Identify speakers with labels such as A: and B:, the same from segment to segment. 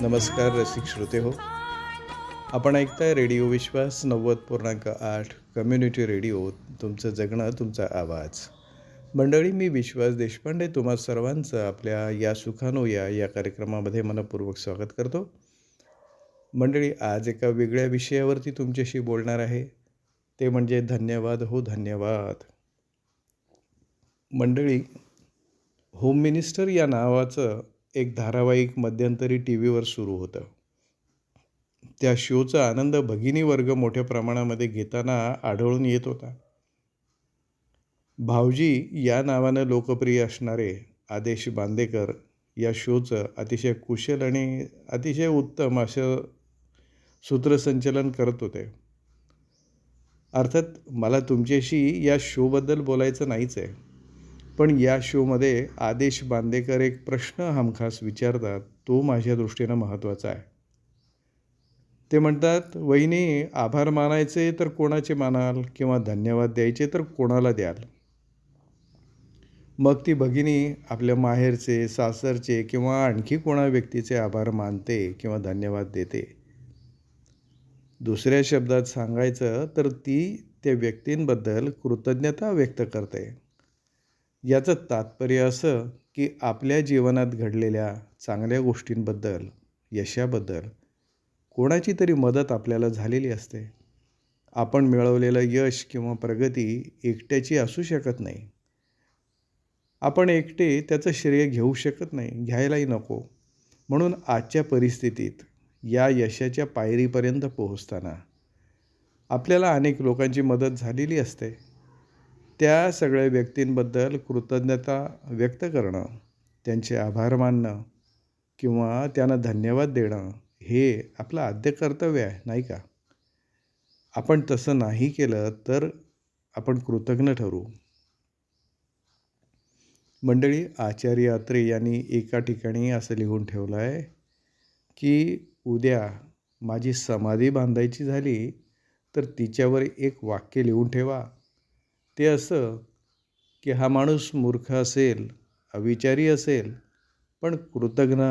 A: नमस्कार रसिक श्रोते हो. आपण ऐकताय रेडिओ विश्वास नव्वद पूर्णांक आठ कम्युनिटी रेडिओ तुमचं जगणं तुमचा आवाज. मंडळी मी विश्वास देशपांडे तुम्हा सर्वांचं आपल्या या सुखानो या या कार्यक्रमामध्ये मनपूर्वक स्वागत करतो. मंडळी आज एका वेगळ्या विषयावरती तुमच्याशी बोलणार आहे. ते म्हणजे धन्यवाद हो धन्यवाद. मंडळी होम मिनिस्टर या नावाचं एक धारावाहिक मध्यंतरी टी व्हीवर सुरू होतं. त्या शोचा आनंद भगिनी वर्ग मोठ्या प्रमाणामध्ये घेताना आढळून येत होता. भावजी या नावानं लोकप्रिय असणारे आदेश बांदेकर या शोचं अतिशय कुशल आणि अतिशय उत्तम असं सूत्रसंचलन करत होते. अर्थात मला तुमच्याशी या शोबद्दल बोलायचं नाहीच आहे. पण या शोमध्ये आदेश बांदेकर एक प्रश्न हमखास विचारतात तो माझ्या दृष्टीनं महत्त्वाचा आहे. ते म्हणतात वहिनी आभार मानायचे तर कोणाचे मानाल किंवा धन्यवाद द्यायचे तर कोणाला द्याल? मग ती भगिनी आपल्या माहेरचे सासरचे किंवा आणखी कोणा व्यक्तीचे आभार मानते किंवा धन्यवाद देते? दुसऱ्या शब्दात सांगायचं तर ती त्या व्यक्तींबद्दल कृतज्ञता व्यक्त करते. याचं तात्पर्य असं की आपल्या जीवनात घडलेल्या चांगल्या गोष्टींबद्दल यशाबद्दल कोणाची तरी मदत आपल्याला झालेली असते. आपण मिळवलेलं यश किंवा प्रगती एकट्याची असू शकत नाही. आपण एकटे त्याचं श्रेय घेऊ शकत नाही घ्यायलाही नको. म्हणून आजच्या परिस्थितीत या यशाच्या पायरीपर्यंत पोहोचताना आपल्याला अनेक लोकांची मदत झालेली असते. त्या सगळ्या व्यक्तींबद्दल कृतज्ञता व्यक्त करणं त्यांचे आभार मानणं किंवा त्यांना धन्यवाद देणं हे आपलं आद्य कर्तव्य आहे नाही का? आपण तसं नाही केलं तर आपण कृतज्ञ ठरू. मंडळी आचार्य अत्रे यांनी एका ठिकाणी असं लिहून ठेवलं आहे की उद्या माझी समाधी बांधायची झाली तर तिच्यावर एक वाक्य लिहून ठेवा. ते असं की हा माणूस मूर्ख असेल अविचारी असेल पण कृतज्ञ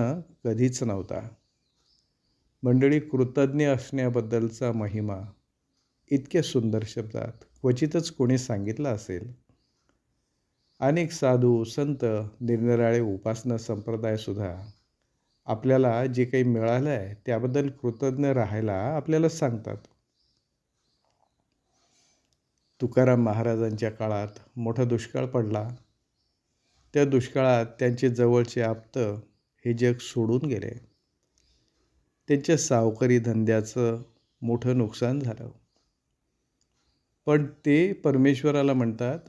A: कधीच नव्हता. मंडळी कृतज्ञ असण्याबद्दलचा महिमा इतक्या सुंदर शब्दात क्वचितच कोणी सांगितला असेल. अनेक साधू संत निरनिराळे उपासना संप्रदायसुद्धा आपल्याला जे काही मिळालं आहे त्याबद्दल कृतज्ञ राहायला आपल्याला सांगतात. तुकाराम महाराजांच्या काळात मोठा दुष्काळ पडला. त्या दुष्काळात त्यांचे जवळचे आप्त हे जग सोडून गेले. त्यांच्या सावकारी धंद्याचं मोठं नुकसान झालं. पण ते परमेश्वराला म्हणतात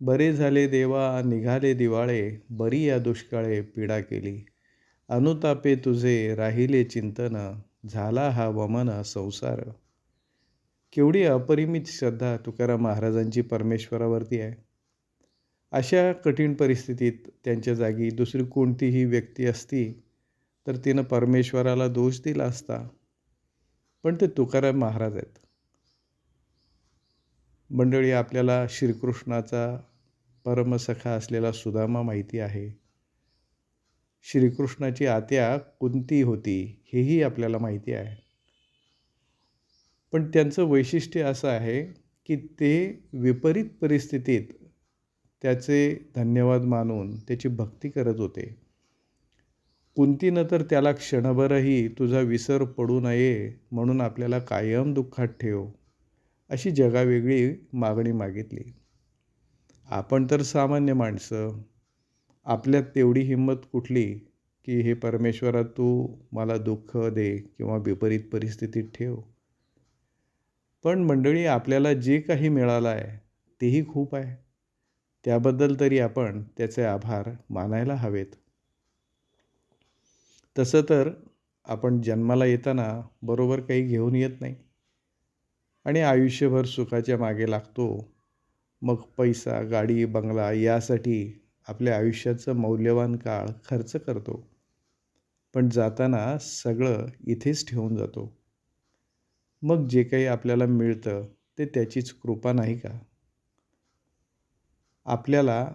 A: बरे झाले देवा निघाले दिवाळे बरी या दुष्काळे पीडा केली. अनुतापे तुझे राहिले चिंतन झाला हा वमन संसार. केवढी अपरिमित श्रद्धा तुकाराम महाराजांची परमेश्वरावरती आहे? अशा कठीण परिस्थितीत त्यांच्या जागी दुसरी कोणतीही व्यक्ती असती तर तिनं परमेश्वराला दोष दिला असता. पण ते तुकाराम महाराज आहेत. मंडळी आपल्याला श्रीकृष्णाचा परमसखा असलेला सुदामा माहिती आहे. श्रीकृष्णाची आत्या कुंती होती हेही आपल्याला माहिती आहे. पण त्यांचं वैशिष्ट्य असं आहे की ते विपरीत परिस्थितीत त्याचे धन्यवाद मानून त्याची भक्ती करत होते. कुंतीनं तर त्याला क्षणभरही तुझा विसर पडू नये म्हणून आपल्याला कायम दुःखात ठेव अशी जगावेगळी मागणी मागितली. आपण तर सामान्य माणसं आपल्यात तेवढी हिंमत कुठली की हे परमेश्वरा तू मला दुःख दे किंवा विपरीत परिस्थितीत ठेव? पण मंडळी आपल्याला जे काही मिळालं आहे तेही खूप आहे. त्याबद्दल तरी आपण त्याचे आभार मानायला हवेत. तसं तर आपण जन्माला येताना बरोबर काही घेऊन येत नाही. आणि आयुष्यभर सुखाच्या मागे लागतो. मग पैसा गाडी बंगला यासाठी आपल्या आयुष्याचं मौल्यवान काळ खर्च करतो. पण जाताना सगळं इथेच ठेवून जातो. मग जे काही आपल्याला मिळतं ते त्याचीच कृपा नाही का? आपल्याला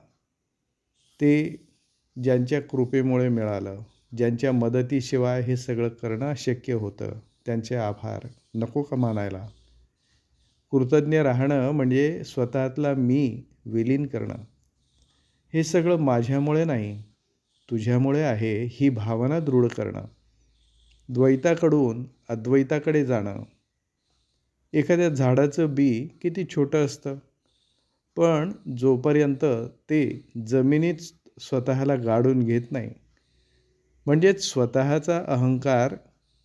A: ते ज्यांच्या कृपेमुळे मिळालं ज्यांच्या मदतीशिवाय हे सगळं करणं अशक्य होतं त्यांचे आभार. नको का मानायला? कृतज्ञ राहणं म्हणजे स्वतःतला मी विलीन करणं. हे सगळं माझ्यामुळे नाही तुझ्यामुळे आहे ही भावना दृढ करणं. द्वैताकडून अद्वैताकडे जाणं. एखाद्या झाडाचं बी किती छोटं असतं? पण जोपर्यंत ते जमिनीत स्वतःला गाडून घेत नाही म्हणजेच स्वतःचा अहंकार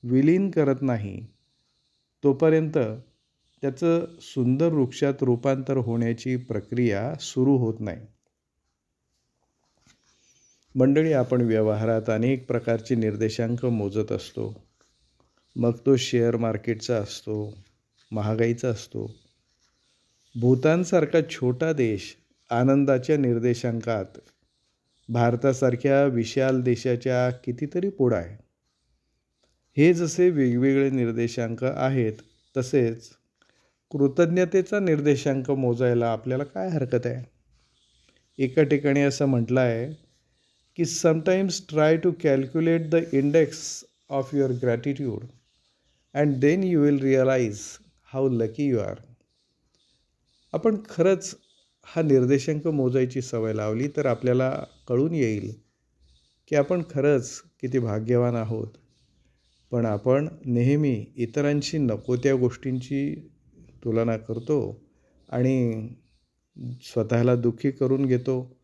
A: विलीन करत नाही तोपर्यंत त्याचं सुंदर वृक्षात रूपांतर होण्याची प्रक्रिया सुरू होत नाही. मंडळी आपण व्यवहारात अनेक प्रकारचे निर्देशांक मोजत असतो. मग तो शेअर मार्केटचा असतो महागाईचा असतो. भूतानसारखा छोटा देश आनंदाच्या निर्देशांकात भारतासारख्या विशाल देशाच्या कितीतरी पुढं आहे. हे जसे वेगवेगळे निर्देशांक आहेत तसेच कृतज्ञतेचा निर्देशांक मोजायला आपल्याला काय हरकत आहे? एका ठिकाणी असं म्हटलं आहे की sometimes try to calculate the index of your gratitude and then you will realise how lucky you are आपण खरंच हा निर्देशांक मोजायची सवय लावली तर आपल्याला कळून येईल की आपण खरंच किती भाग्यवान आहोत. पण आपण नेहमी इतरांशी नको त्या गोष्टींची तुलना करतो आणि स्वतःला दुःखी करून घेतो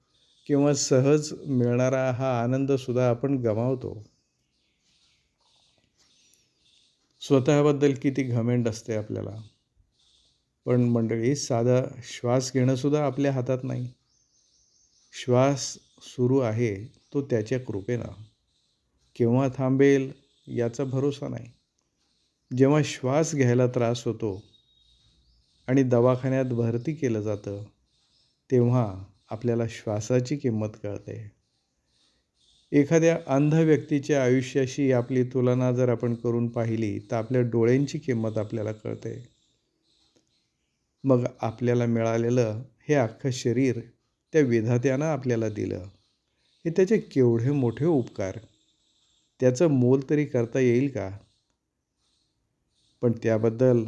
A: किंवा सहज मिळणारा हा आनंदसुद्धा आपण गमावतो. स्वतःबद्दल किती घमेंड असते आपल्याला. पण मंडळी साधा श्वास घेणंसुद्धा आपल्या हातात नाही. श्वास सुरू आहे तो त्याच्या कृपेनं. केव्हा थांबेल याचा भरोसा नाही. जेव्हा श्वास घ्यायला त्रास होतो आणि दवाखान्यात भरती केलं जातं तेव्हा आपल्याला श्वासाची किंमत कळते. एखाद्या अंध व्यक्तीच्या आयुष्याशी आपली तुलना जर आपण करून पाहिली तर आपल्या डोळ्यांची किंमत आपल्याला कळते. मग आपल्याला मिळालेलं हे अख्खं शरीर त्या विधात्यानं आपल्याला दिलं. हे त्याचे केवढे मोठे उपकार. त्याचं मोल तरी करता येईल का? पण त्याबद्दल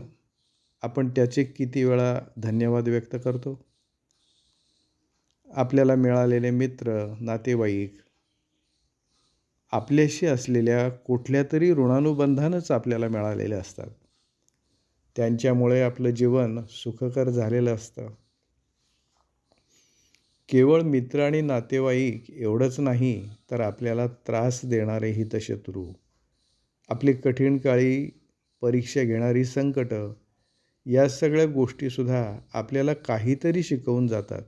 A: आपण त्याचे किती वेळा धन्यवाद व्यक्त करतो? आपल्याला मिळालेले मित्र नातेवाईक आपल्याशी असलेल्या कुठल्या तरी ऋणानुबंधानच आपल्याला मिळालेले असतात. त्यांच्यामुळे आपलं जीवन सुखकर झालेलं असतं. केवळ मित्र आणि नातेवाईक एवढंच नाही तर आपल्याला त्रास देणारे हितशत्रू आपली कठीण काळी परीक्षा घेणारी संकटं या सगळ्या गोष्टीसुद्धा आपल्याला काहीतरी शिकवून जातात.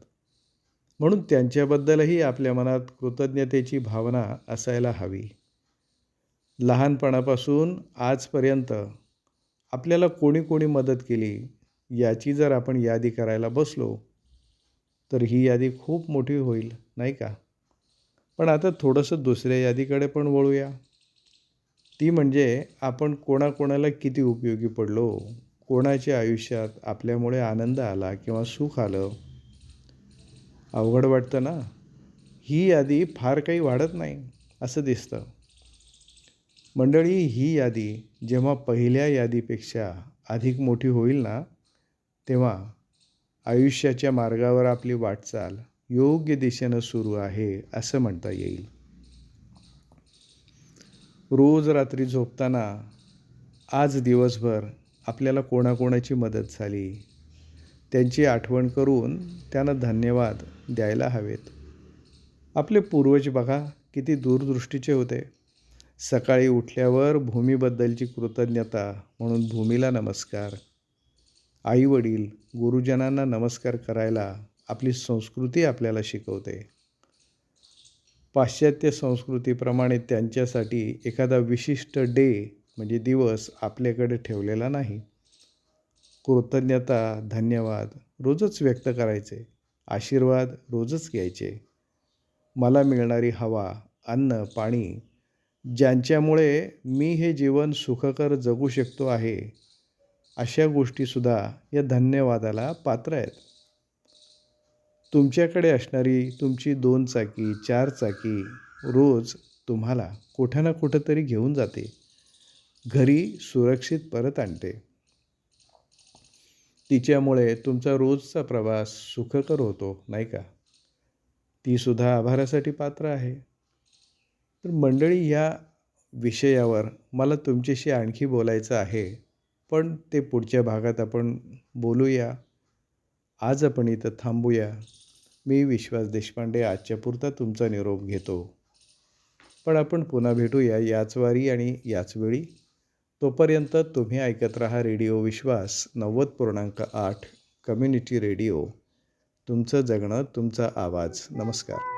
A: म्हणून त्यांच्याबद्दलही आपल्या मनात कृतज्ञतेची भावना असायला हवी. लहानपणापासून आजपर्यंत आपल्याला कोणी कोणी मदत केली याची जर आपण यादी करायला बसलो तर ही यादी खूप मोठी होईल नाही का? पण आता थोडंसं दुसऱ्या यादीकडे पण वळूया. ती म्हणजे आपण कोणाकोणाला किती उपयोगी पडलो कोणाच्या आयुष्यात आपल्यामुळे आनंद आला किंवा सुख आलं अवघड वाटतं ना? ही यादी फार काही वाढत नाही असं दिसतं. मंडळी ही यादी जेव्हा पहिल्या यादीपेक्षा अधिक मोठी होईल ना तेव्हा आयुष्याच्या मार्गावर आपली वाटचाल योग्य दिशेनं सुरू आहे असं म्हणता येईल. रोज रात्री झोपताना आज दिवसभर आपल्याला कोणाकोणाची मदत झाली? त्यांची आठवण करून त्यांना धन्यवाद द्यायला हवेत. आपले पूर्वज बघा किती दूरदृष्टीचे होते. सकाळी उठल्यावर भूमीबद्दलची कृतज्ञता म्हणून भूमीला नमस्कार. आईवडील गुरुजनांना नमस्कार करायला आपली संस्कृती आपल्याला शिकवते. पाश्चात्य संस्कृतीप्रमाणे त्यांच्यासाठी एखादा विशिष्ट डे म्हणजे दिवस आपल्याकडे ठेवलेला नाही. कृतज्ञता धन्यवाद. रोजच व्यक्त करायचे. आशीर्वाद रोजच घ्यायचे. मला मिळणारी हवा अन्न पाणी ज्यांच्यामुळे मी हे जीवन सुखकर जगू शकतो आहे अशा गोष्टीसुद्धा या धन्यवादाला पात्र आहेत. तुमच्याकडे असणारी तुमची दोन चाकी चार चाकी रोज
B: तुम्हाला कुठं ना कुठं तरी घेऊन जाते. घरी सुरक्षित परत आणते. तिच्यामुळे तुमचा रोजचा प्रवास सुखकर होतो नाही का? तीसुद्धा आभारासाठी पात्र आहे. तर मंडळी या विषयावर मला तुमच्याशी आणखी बोलायचं आहे पण ते पुढच्या भागात आपण बोलूया. आज आपण इथं थांबूया. मी विश्वास देशपांडे आजच्या पुरता तुमचा निरोप घेतो. पण आपण पुन्हा भेटूया याच वारी आणि याच वेळी. तोपर्यंत तुम्ही ऐकत राहा रेडिओ विश्वास नव्वद पूर्णांक आठ कम्युनिटी रेडिओ. तुमचं जगणं तुमचा आवाज. नमस्कार.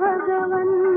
C: भगवन्